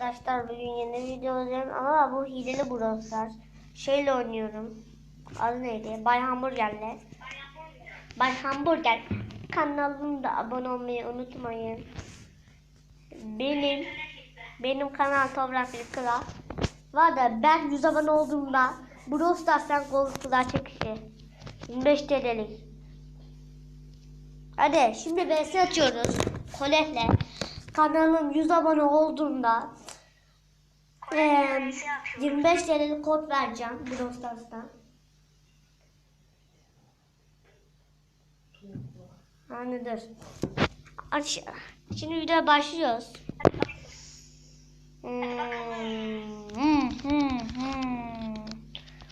arkadaşlar bugün yeni video olacağım ama bu hileli browser. Şeyle oynuyorum. Adı neydi? Bay Hamburger'le. Bay Hamburger. Kanalımda abone olmayı unutmayın. Benim benim kanal Toprak Bir Kral. Var da ben 100 abone olduğumda Brawl Stars'tan koltuklar çekişi. 25 TL'lik. Hadi şimdi VS açıyoruz. Koletle. Kanalım 100 abone olduğunda eee 25 TL'lik kod vereceğim Brawl Stars'tan. Dur. Aç. Şimdi videoya başlıyoruz. Hmm, hmm, hmm, hmm.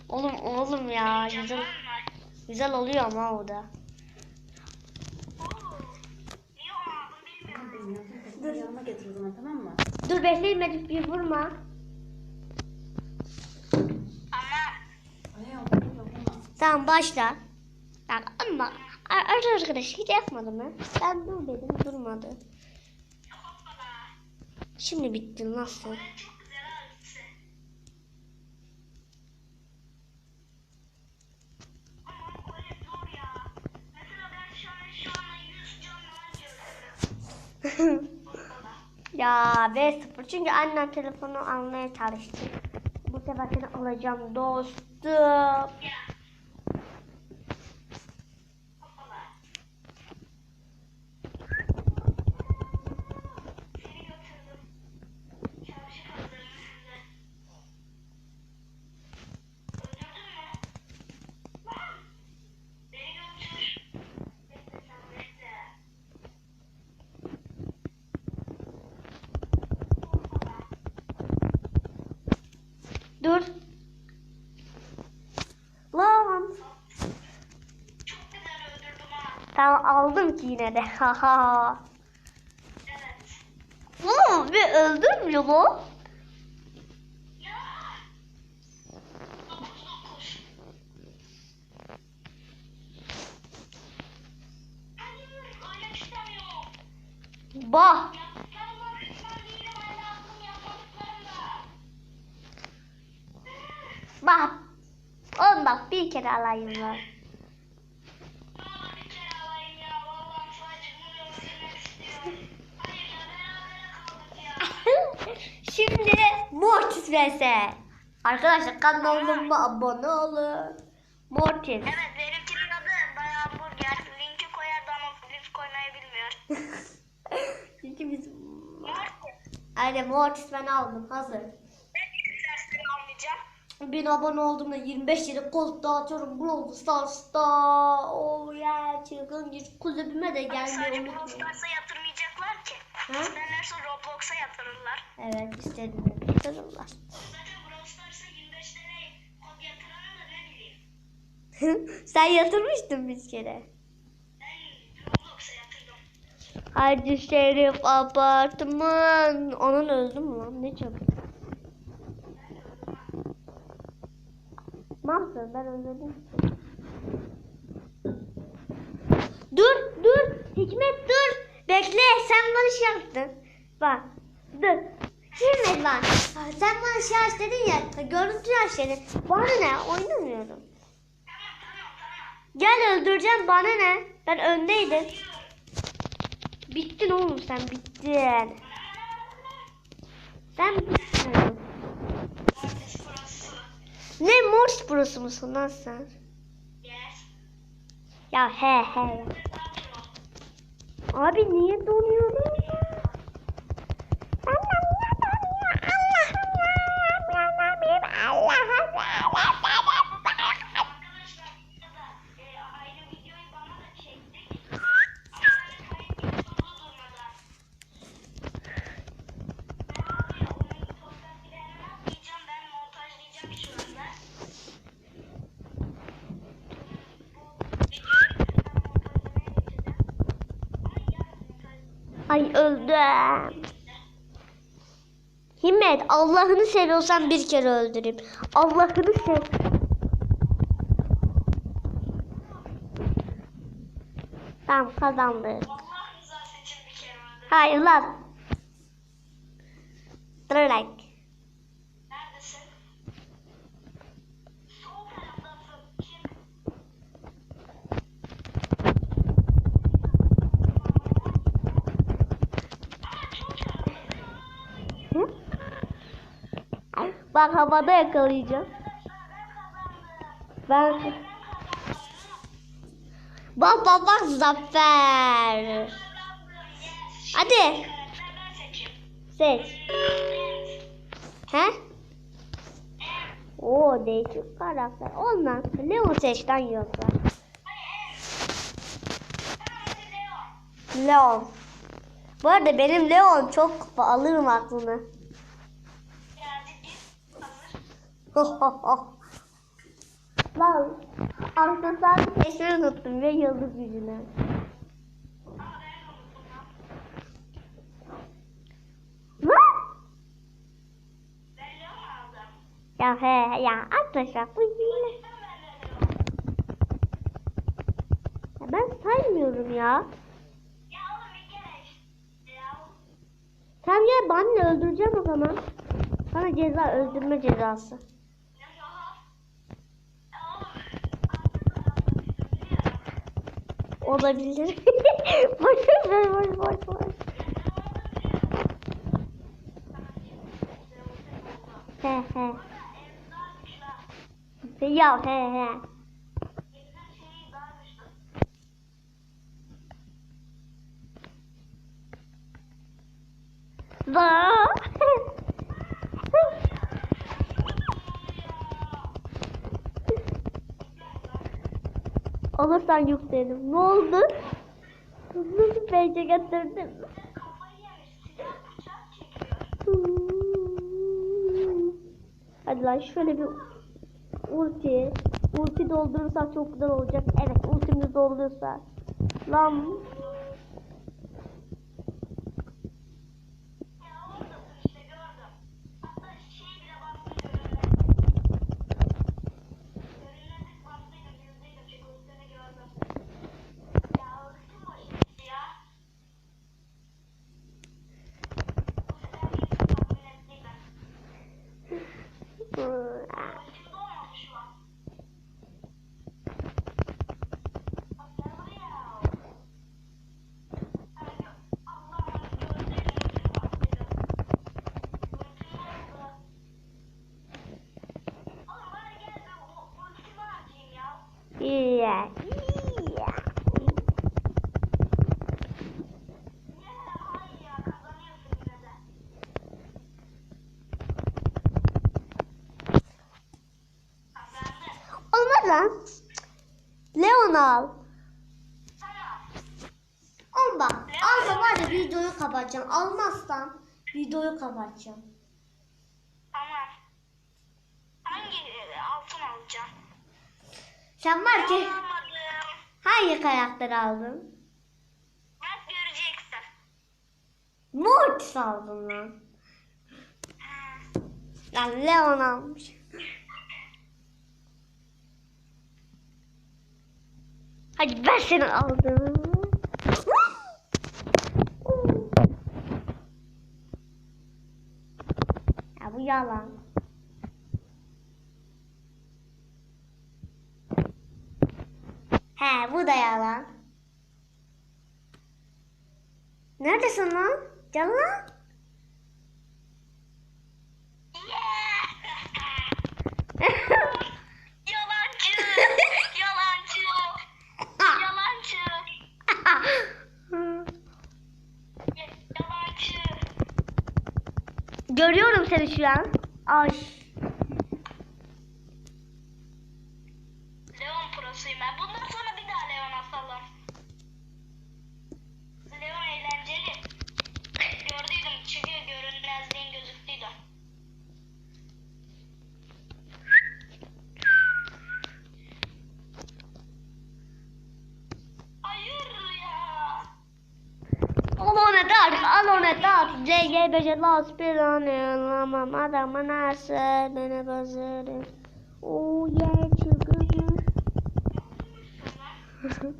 Oğlum oğlum ya güzel güzel oluyor ama o da. Dur? Dur bekleyin bir vurma. Tamam başla. Bak ama ar- arkadaş hiç yapmadı mı? Ben dur dedim durmadı. Şimdi bitti nasıl? ya B0 çünkü annem telefonu almaya çalıştı. Bu sefer seni alacağım dostum. Dur. Lan. Tamam aldım ki yine de. Haha. Bu bir öldürmüyor mu? Bah. Alayım ben. Şimdi Mortis vs. Arkadaşlar kanalıma abone olun. Mortis. Evet benimkinin adı Bay Hamburger. Linki koyardı ama link koymayı bilmiyor. Çünkü biz... Martin. Aynen Mortis ben aldım hazır. Bin abone olduğumda 25 yeri kol dağıtıyorum Brawl Stars'ta. Oh yeah çılgın bir kulübüme de gelmeyi Sadece Brawl. Stars'a yatırmayacaklar ki. Ha? İsterlerse Roblox'a yatırırlar. Evet istediğini yatırırlar. Zaten Brawl Stars'a 25 TL kod yatıranı da ne bileyim. Sen yatırmıştın bir kere. Hadi Şerif apartman. Onun öldü mü lan? Ne çabuk. Mamsın ben öldürdüm. Dur dur. Hikmet dur. Bekle sen bana şey yaptın. Bak dur. Hikmet bak. Sen bana şey aç dedin ya. Görüntü aç dedin. Bana ne? Oynamıyorum. Gel öldüreceğim bana ne? Ben öndeydim. Bittin oğlum sen bittin. Sen bittin. Ne Morse Pro'su musun lan sen? Yes. Ya he he. Abi niye donuyorum Himmet Allah'ını seviyorsan bir kere öldüreyim. Allah'ını sev. Tamam kazandık. Hayır lan. Like. Neredesin? Sol taraftasın. Çık. Aa çok çabuk. Hı? Bak havada yakalayacağım. Ben Bak bak bak zafer. Hadi seç. He? Oo değişik karakter. Olmaz. Leon seçten yoksa. Leon. Bu arada benim Leon çok alırım aklını. Lan arkadaşlar eşini unuttum ve yıldız yüzünü. Ya he ya arkadaşlar bu hile. Ya ben saymıyorum ya. Sen gel ben de öldüreceğim o zaman. Sana ceza öldürme cezası. Olabilir. boş ver boş boş boş. He he. Ya he he. Da. Alırsan yüklerim. Ne oldu? Nasıl peyce getirdim? Hadi lan şöyle bir ulti. Ulti doldurursak çok güzel olacak. Evet ultimiz doldurursa. Lan. Yeah. Yeah. Olmaz lan. Leon al. Al bak. Alma var ya videoyu kapatacağım. Almazsan videoyu kapatacağım. Tamam. Hangi e, altın alacağım? Sen var ki Alamadım. hangi karakter aldın? Bak göreceksin. Mortis aldın lan. Lan Leon almış. Hadi ben seni aldım. Ya bu yalan. He bu da yalan. Neredesin lan? Gel lan. Görüyorum seni şu an. Ay. Leon prosuyum ben. Bundan sonra bir daha Leon asalım. Leon eğlenceli. Gördüydüm çünkü görünmezliğin gözüktüydü. Hayır ya. Al onu da at, al onu da at. CGBC Las planlamam adamı nasıl beni bazarım. Oh yeah çılgın.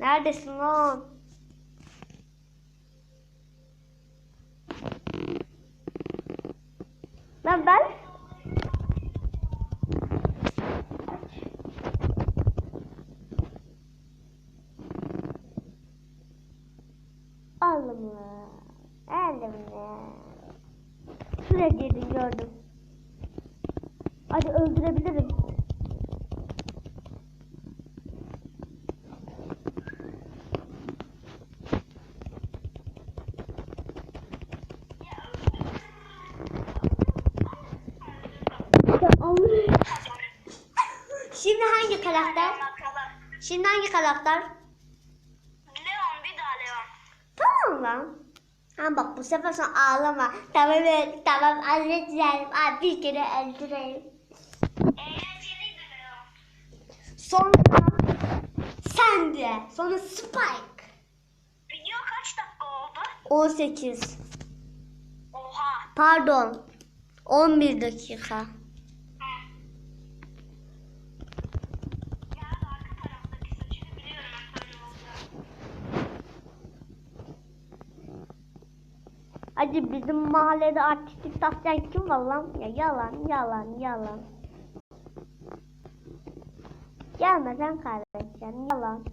Neredesin lan? Lan ben Aldım mı? Aldım mı? Girdim gördüm. Hadi öldürebilirim. Şimdi hangi karakter? Şimdi hangi karakter? Leon bir daha Leon. Tamam lan. Sefer sen ağlama. Tamam tamam özür Abi bir kere öldüreyim. Sonra sen de. Sonra Spike. Video kaç dakika oldu? 18. Oha. Pardon. 11 dakika. Hadi bizim mahallede artistik taslayan kim var lan? Ya yalan, yalan, yalan. Gelmeden kaybedeceğim. Yalan.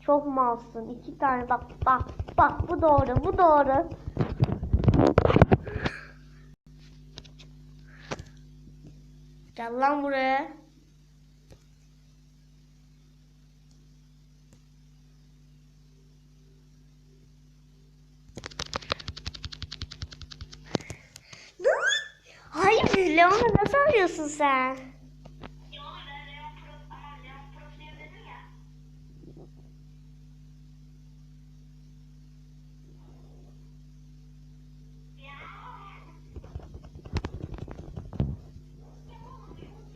Çok malsın. İki tane bak bak bak bu doğru bu doğru. Gel lan buraya. Hayır Leon'u nasıl arıyorsun sen? Ya oğlum ben Leon Pro, ama Leon Pro diye dedim ya. Ya. Ya oğlum bir ulti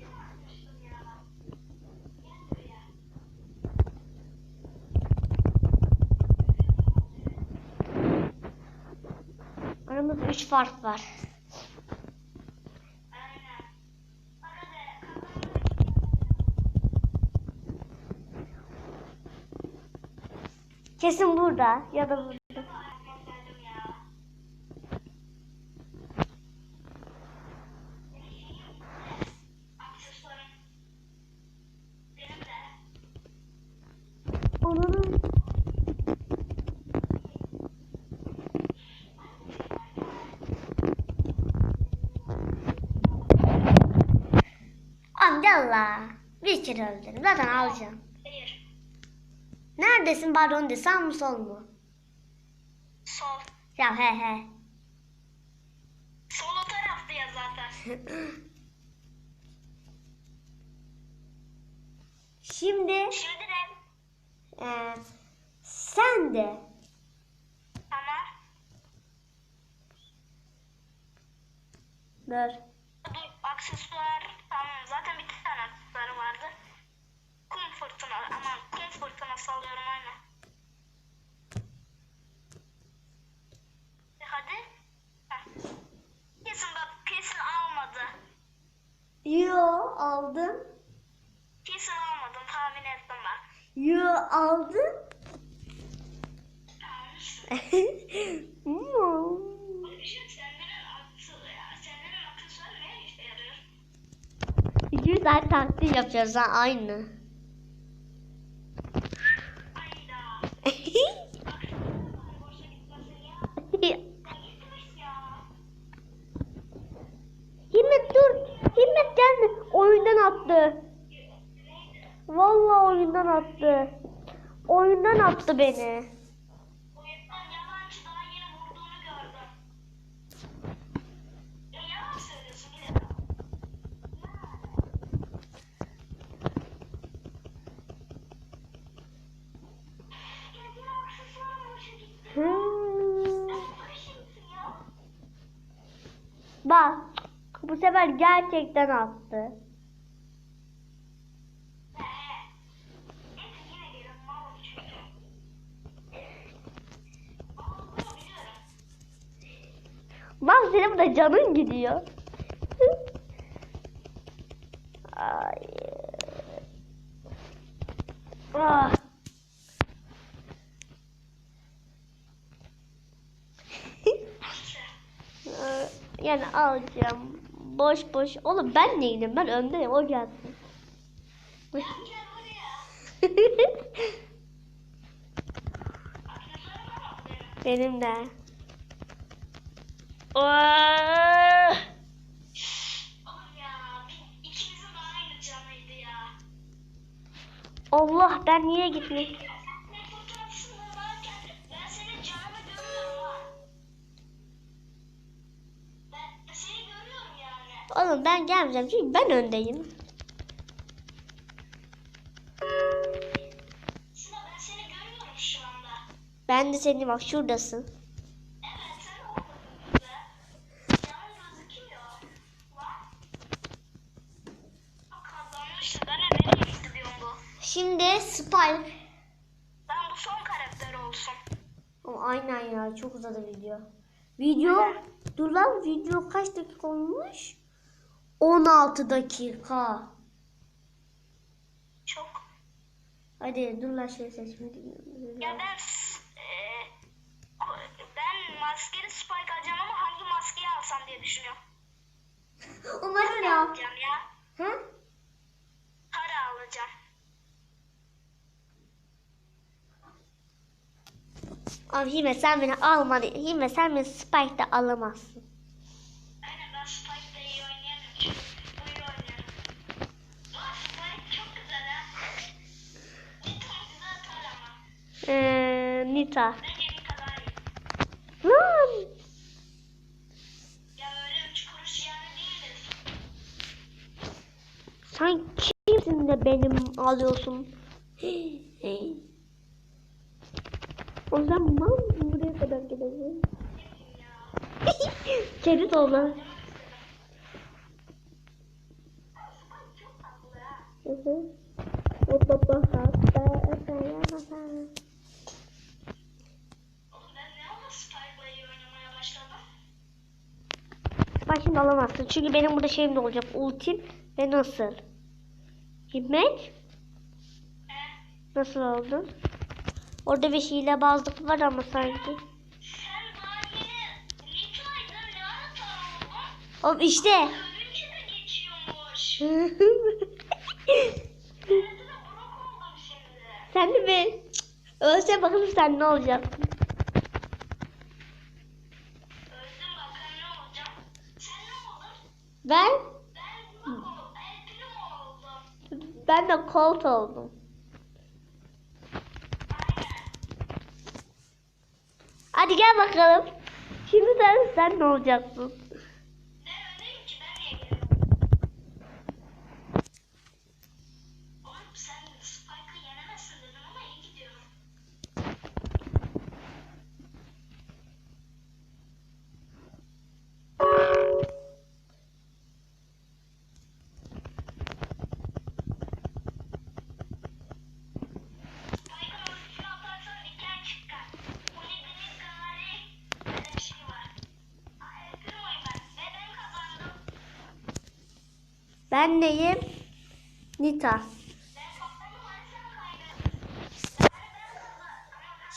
varmıştım ya. Gel buraya. Aramızda üç fark var. Aynen. Bana de Kesin burada ya da burada. Onun Amcallah. Bir kere öldürdüm. Zaten alacağım. Neredesin baron de sağ mı sol mu? Sol. Ya he he. Sol o tarafta ya zaten. Şimdi Şimdi de e, sen de tamam. dur. Dur aksesuar tamam zaten bir tane aksesuarı vardı. Fırtına aman kum fırtınası alıyorum aynen. E hadi. Heh. Kesin bak kesin almadı. Yo aldım. Kesin almadım tahmin ettim bak. Yo aldım. Bir şey taklit yapacağız ha aynı. Ayda. Aksesuarı boşa gitmesin ya. Ya gitmiş ya. Himmet dur. Himmet gelme. Oyundan attı. Vallahi oyundan attı. Oyundan attı beni. Oyundan yalancı daha yeni vurduğunu gördüm. Ya yalan söylüyorsun bir de. Ya bir aksesuarım boşa gitti. Hmm. Ya bu şimdisin ya. Bak. Bu sefer gerçekten attı. He. Neyse yine gelin mal çünkü. Ama bunu biliyorum. Bak senin burada canın gidiyor. Ay. Ah. Yani alacağım. Boş boş. Oğlum ben neydim? Ben öndeyim. O gelsin. Benim de. Aa! Oğlum ya. bir- ikimizin de aynı canıydı ya. Allah ben niye yani. Oğlum ben gelmeyeceğim çünkü ben öndeyim. Ben. Ben de seni bak şuradasın. Evet sen oradasın bize. Canın gözüküyor. Lan. Bak kazanmıştı. Ben de nereye gitti diyorum bu. Şimdi Spike. Ben bu son karakter olsun. Ama aynen ya çok uzadı video. Video dur lan video kaç dakika olmuş? 16 dakika. Çok. Hadi dur lan şey seçme. Ya ben eee, ben maskeli spike alacağım ama hangi maskeyi alsam diye düşünüyorum. Umarım ya. Alacağım ya. Ha? Para alacağım. Abi Hime sen beni alma. Hime sen beni Spike'da alamazsın. Aynen ben Spike'da iyi oynayamıyorum çünkü bu iyi oynuyorum. Aa Spike çok güzel ha. Nita güzel atar ama. Ee, Nita. Bence Nita daha iyi. Lan. Ya öyle üç kuruş yani değiliz. Sen kimsin de benim alıyorsun? O zaman buraya kadar gideceğim. Tatlı ha. Hı hı. Baba hatta efendim. Oğlum ben şimdi alamazsın. Çünkü benim burada şeyim de olacak. Ultim ve nasıl? Himmet He? nasıl oldu? Orada bir hilebazlık var ama sanki. Oğlum işte. Sen de mi? Ölse bakalım sen ne olacaksın? Ben Ben ben de Colt oldum. Aynen. Hadi gel bakalım. Şimdi sen, sen ne olacaksın? Ben neyim? Nita.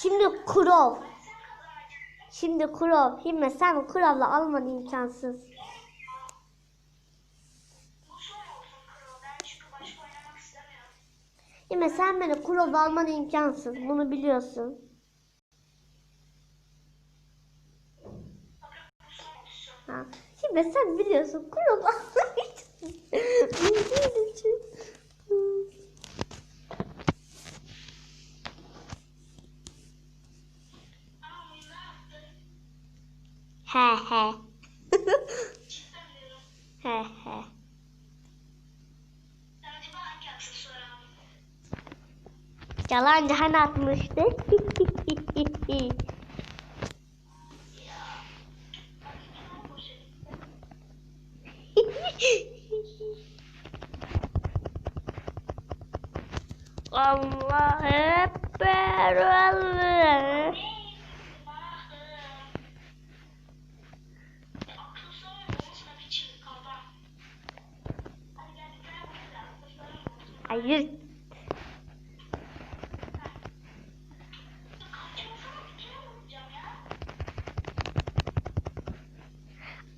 Şimdi Kurov. Şimdi Kurov. Himme sen Kurov'la alman imkansız. Himme sen beni Kurov'la alman imkansız. Bunu biliyorsun. Ha. Himme sen biliyorsun Kurov He he. He he. Yalancı hani atmıştı. Ya. Bak bir tane poşet. Allah ekber Allah. Neydi? Bana e, aksesuar olmasına bir çığlık kaldı. Hadi gel bir tane burada aksesuar olsun. Hayır.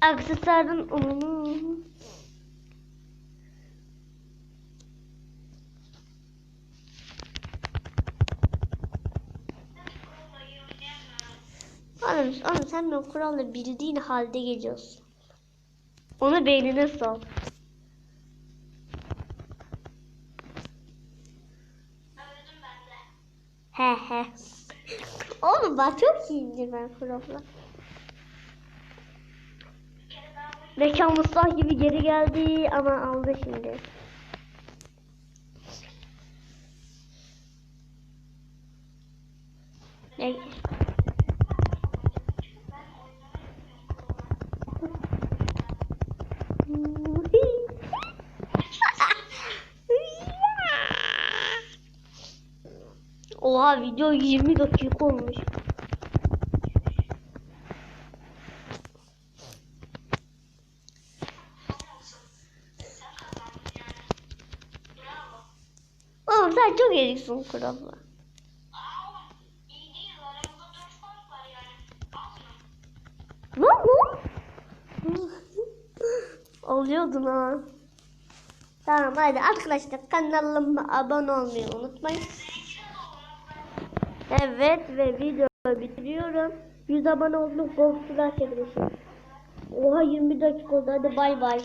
Aksesuarın Hmm. Kurumla iyi oynayamıyorum. Oğlum, oğlum sen ben kuralları bildiğin halde geliyorsun. Onu beynine sal. He he. Oğlum ben çok iyiyimdir ben vurayım. Mekan Mustafa gibi geri geldi ama aldı şimdi. Ne? Ben oynamayı Oha video 20 dakika olmuş. Oğlum sen çok. Az mı? Ne bu? Oluyordun ha. Tamam hadi arkadaşlar kanalıma abone olmayı unutmayın. Evet ve videoyu bitiriyorum. 100 abone olduk. Golf'lar çekilişi. Oha 20 dakika oldu. Hadi bay bay.